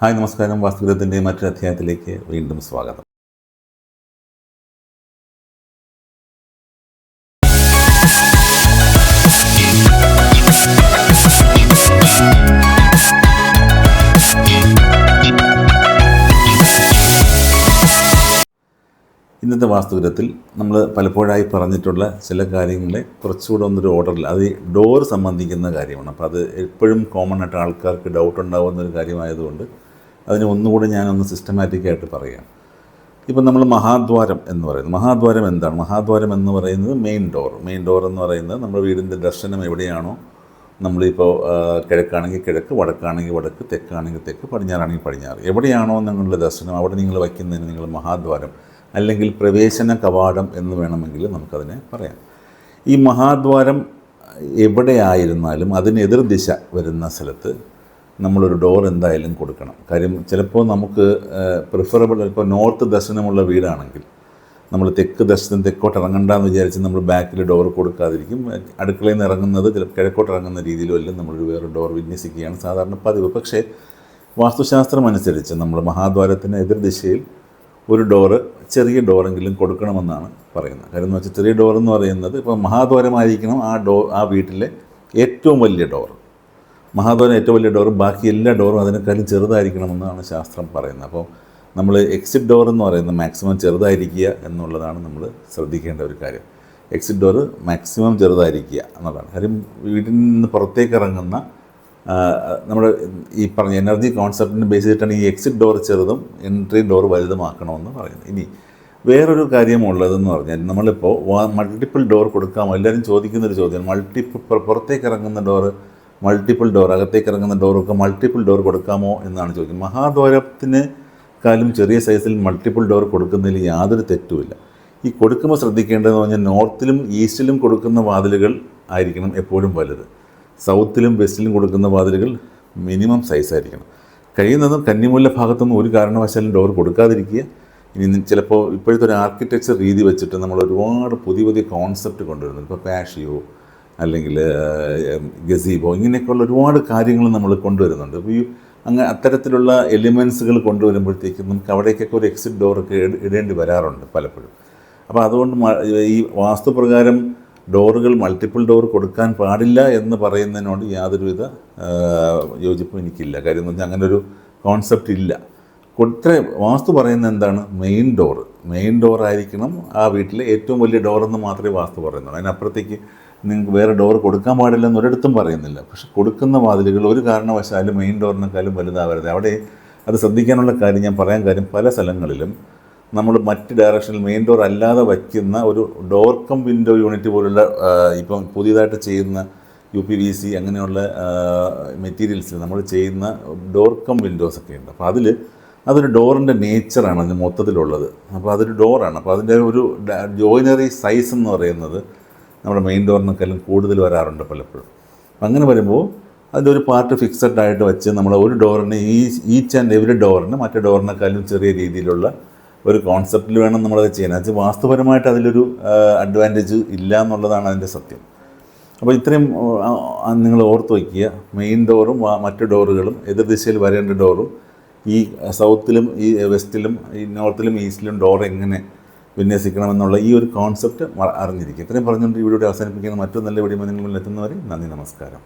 Hi നമസ്കാരം. വാസ്തുവിദ്യത്തിന്റെ മറ്റൊരു അധ്യായത്തിലേക്ക് വീണ്ടും സ്വാഗതം. ഇന്നത്തെ വാസ്തുവിധത്തിൽ നമ്മൾ പലപ്പോഴായി പറഞ്ഞിട്ടുള്ള ചില കാര്യങ്ങളെ കുറച്ചുകൂടെ ഒന്നൊരു ഓർഡറിൽ അത് ഡോർ സംബന്ധിക്കുന്ന കാര്യമാണ്. അപ്പോൾ അത് എപ്പോഴും കോമൺ ആയിട്ട് ആൾക്കാർക്ക് ഡൗട്ട് ഉണ്ടാകുന്ന ഒരു കാര്യമായതുകൊണ്ട് അതിനെ ഒന്നുകൂടെ ഞാനൊന്ന് സിസ്റ്റമാറ്റിക്കായിട്ട് പറയാം. ഇപ്പം നമ്മൾ മഹാദ്വാരം എന്ന് പറയുന്നത് മഹാദ്വാരം എന്താണ്? മഹാദ്വാരം എന്ന് പറയുന്നത് മെയിൻ ഡോർ മെയിൻ ഡോർ എന്ന് പറയുന്നത് നമ്മുടെ വീടിന്റെ ദർശനം എവിടെയാണോ നമ്മളിപ്പോൾ കിഴക്കാണെങ്കിൽ കിഴക്ക് വടക്കാണെങ്കിൽ വടക്ക് തെക്കാണെങ്കിൽ തെക്ക് പടിഞ്ഞാറാണെങ്കിൽ പടിഞ്ഞാറ്. എവിടെയാണോ നിങ്ങളുടെ ദർശനം അവിടെ നിങ്ങൾ വയ്ക്കുന്നതിന് നിങ്ങൾ മഹാദ്വാരം അല്ലെങ്കിൽ പ്രവേശന കവാടം എന്ന് വേണമെങ്കിൽ നമുക്കതിനെ പറയാം. ഈ മഹാദ്വാരം എവിടെയായിരുന്നാലും അതിന് എതിർ ദിശ വരുന്ന സ്ഥലത്ത് നമ്മളൊരു ഡോർ എന്തായാലും കൊടുക്കണം. കാര്യം ചിലപ്പോൾ നമുക്ക് പ്രിഫറബിൾ ഇപ്പോൾ നോർത്ത് ദർശനമുള്ള വീടാണെങ്കിൽ നമ്മൾ തെക്ക് ദർശനം തെക്കോട്ട് ഇറങ്ങണ്ട എന്ന് വിചാരിച്ച് നമ്മൾ ബാക്കിൽ ഡോർ കൊടുക്കാതിരിക്കും. അടുക്കളയിൽ നിന്ന് ഇറങ്ങുന്നത് ചില കിഴക്കോട്ട് ഇറങ്ങുന്ന രീതിയിലും എല്ലാം നമ്മളൊരു വേറെ ഡോർ വിന്യസിക്കുകയാണ് സാധാരണ പതിവ്. പക്ഷേ വാസ്തുശാസ്ത്രം അനുസരിച്ച് നമ്മൾ മഹാദ്വാരത്തിന് എതിർ ദിശയിൽ ഒരു ഡോറ് ചെറിയ ഡോറെങ്കിലും കൊടുക്കണമെന്നാണ് പറയുന്നത്. കാര്യം എന്ന് വെച്ചാൽ ചെറിയ ഡോർ എന്ന് പറയുന്നത് ഇപ്പോൾ മഹാദ്വാരമായിരിക്കണം ആ ഡോ ആ വീട്ടിലെ ഏറ്റവും വലിയ ഡോർ മഹാദ്വാരം ഏറ്റവും വലിയ ഡോറും ബാക്കി എല്ലാ ഡോറും അതിനേക്കാളും ചെറുതായിരിക്കണമെന്നാണ് ശാസ്ത്രം പറയുന്നത്. അപ്പോൾ നമ്മൾ എക്സിറ്റ് ഡോർ എന്ന് പറയുന്നത് മാക്സിമം ചെറുതായിരിക്കുക എന്നുള്ളതാണ് നമ്മൾ ശ്രദ്ധിക്കേണ്ട ഒരു കാര്യം. എക്സിറ്റ് ഡോർ മാക്സിമം ചെറുതായിരിക്കുക എന്നുള്ളതാണ്. കാര്യം വീട്ടിൽ നിന്ന് പുറത്തേക്ക് ഇറങ്ങുന്ന നമ്മുടെ ഈ പറഞ്ഞ എനർജി കോൺസെപ്റ്റിനെ ബേസ് ചെയ്തിട്ടാണ് ഈ എക്സിറ്റ് ഡോർ ചെറുതും എൻട്രി ഡോർ വലുതുമാക്കണമെന്ന് പറയുന്നത്. ഇനി വേറൊരു കാര്യമുള്ളതെന്ന് പറഞ്ഞാൽ നമ്മളിപ്പോൾ മൾട്ടിപ്പിൾ ഡോർ കൊടുക്കാമോ? എല്ലാവരും ചോദിക്കുന്നൊരു ചോദ്യം മൾട്ടിപ്പിൾ പുറത്തേക്ക് ഇറങ്ങുന്ന ഡോറ് മൾട്ടിപ്പിൾ ഡോർ അകത്തേക്ക് ഇറങ്ങുന്ന ഡോറൊക്കെ മൾട്ടിപ്പിൾ ഡോർ കൊടുക്കാമോ എന്നാണ് ചോദിക്കുന്നത്. മഹാദ്വാരത്തിന് കാലും ചെറിയ സൈസിൽ മൾട്ടിപ്പിൾ ഡോർ കൊടുക്കുന്നതിൽ യാതൊരു തെറ്റുമില്ല ഈ കൊടുക്കുമ്പോൾ ശ്രദ്ധിക്കേണ്ടതെന്ന് പറഞ്ഞാൽ നോർത്തിലും ഈസ്റ്റിലും കൊടുക്കുന്ന വാതിലുകൾ ആയിരിക്കണം എപ്പോഴും വലുത്. സൗത്തിലും വെസ്റ്റിലും കൊടുക്കുന്ന വാതിലുകൾ മിനിമം സൈസ് ആയിരിക്കണം. കഴിയുന്നതും കന്നിമൂല ഭാഗത്തൊന്നും ഒരു കാരണവശാലും ഡോർ കൊടുക്കാതിരിക്കുക. ഇനി ചിലപ്പോൾ ഇപ്പോഴത്തെ ഒരു ആർക്കിടെക്ചർ രീതി വെച്ചിട്ട് നമ്മൾ ഒരുപാട് പുതിയ പുതിയ കോൺസെപ്റ്റ് കൊണ്ടുവരുന്നു ഇപ്പോൾ പാഷിയോ അല്ലെങ്കിൽ ഗസീബോ ഇങ്ങനെയൊക്കെയുള്ള ഒരുപാട് കാര്യങ്ങൾ നമ്മൾ കൊണ്ടുവരുന്നുണ്ട്. അപ്പോൾ ഈ അങ്ങനെ അത്തരത്തിലുള്ള എലിമെൻസുകൾ കൊണ്ടുവരുമ്പോഴത്തേക്കും നമുക്ക് അവിടേക്കൊക്കെ ഒരു എക്സിറ്റ് ഡോറൊക്കെ ഇട- ഇടേണ്ടി വരാറുണ്ട് പലപ്പോഴും. അപ്പോൾ അതുകൊണ്ട് ഈ വാസ്തുപ്രകാരം ഡോറുകൾ മൾട്ടിപ്പിൾ ഡോർ കൊടുക്കാൻ പാടില്ല എന്ന് പറയുന്നതിനോട് യാതൊരുവിധ യോജിപ്പും എനിക്കില്ല. കാര്യം എന്ന് വെച്ചാൽ അങ്ങനെ ഒരു കോൺസെപ്റ്റ് ഇല്ല കൊടുത്ത വാസ്തു പറയുന്ന എന്താണ്? മെയിൻ ഡോർ മെയിൻ ഡോർ ആയിരിക്കണം ആ വീട്ടിലെ ഏറ്റവും വലിയ ഡോറെന്ന് മാത്രമേ വാസ്തു പറയുന്നുള്ളൂ. അതിനപ്പുറത്തേക്ക് നിങ്ങൾക്ക് വേറെ ഡോർ കൊടുക്കാൻ പാടില്ല എന്ന് ഒരിടത്തും പറയുന്നില്ല. പക്ഷെ കൊടുക്കുന്ന വാതിലുകൾ ഒരു കാരണവശാലും മെയിൻ ഡോറിനേക്കാളും വലുതാവരുത്. അവിടെ അത് ശ്രദ്ധിക്കാനുള്ള കാര്യം ഞാൻ പറയാൻ കാര്യം പല സ്ഥലങ്ങളിലും നമ്മൾ മറ്റ് ഡയറക്ഷനിൽ മെയിൻ ഡോർ അല്ലാതെ വയ്ക്കുന്ന ഒരു ഡോർ കം വിൻഡോ യൂണിറ്റ് പോലുള്ള ഇപ്പം പുതിയതായിട്ട് ചെയ്യുന്ന യു പി വി സി അങ്ങനെയുള്ള മെറ്റീരിയൽസിൽ നമ്മൾ ചെയ്യുന്ന ഡോർ കം വിൻഡോസ് ഒക്കെ ഉണ്ട്. അപ്പോൾ അതിൽ അതൊരു ഡോറിന്റെ നേച്ചറാണ് അതിന് മൊത്തത്തിലുള്ളത്. അപ്പോൾ അതൊരു ഡോറാണ് അപ്പോൾ അതിന്റെ ഒരു ജോയിനറി സൈസ് എന്ന് പറയുന്നത് നമ്മുടെ മെയിൻ ഡോറിനേക്കാളും കൂടുതൽ വരാറുണ്ട് പലപ്പോഴും. അങ്ങനെ വരുമ്പോൾ അതിന്റെ ഒരു പാർട്ട് ഫിക്സഡ് ആയിട്ട് വെച്ച് നമ്മൾ ഒരു ഡോറിന് ഈ ഈച്ച് ആൻഡ് എവറി ഡോറിന് മറ്റു ഡോറിനേക്കാളും ചെറിയ രീതിയിലുള്ള ഒരു കോൺസെപ്റ്റിൽ വേണം നമ്മളത് ചെയ്യാൻ. അത് വാസ്തുപരമായിട്ട് അതിലൊരു അഡ്വാന്റേജ് ഇല്ല എന്നുള്ളതാണ് അതിന്റെ സത്യം. അപ്പോൾ ഇത്രയും നിങ്ങൾ ഓർത്ത് വയ്ക്കുക. മെയിൻ ഡോറും മറ്റു ഡോറുകളും എതിർ ദിശയിൽ വരേണ്ട ഡോറും ഈ സൗത്തിലും ഈ വെസ്റ്റിലും ഈ നോർത്തിലും ഈസ്റ്റിലും ഡോർ എങ്ങനെ വിന്യസിക്കണമെന്നുള്ള ഈ ഒരു കോൺസെപ്റ്റ് അറിഞ്ഞിരിക്കും ഇത്രയും പറഞ്ഞുകൊണ്ട് വീഡിയോ അവസാനിപ്പിക്കുന്ന മറ്റൊരു നല്ല വീഡിയോ നിങ്ങളിൽ എത്തുന്നവരെ നന്ദി നമസ്കാരം.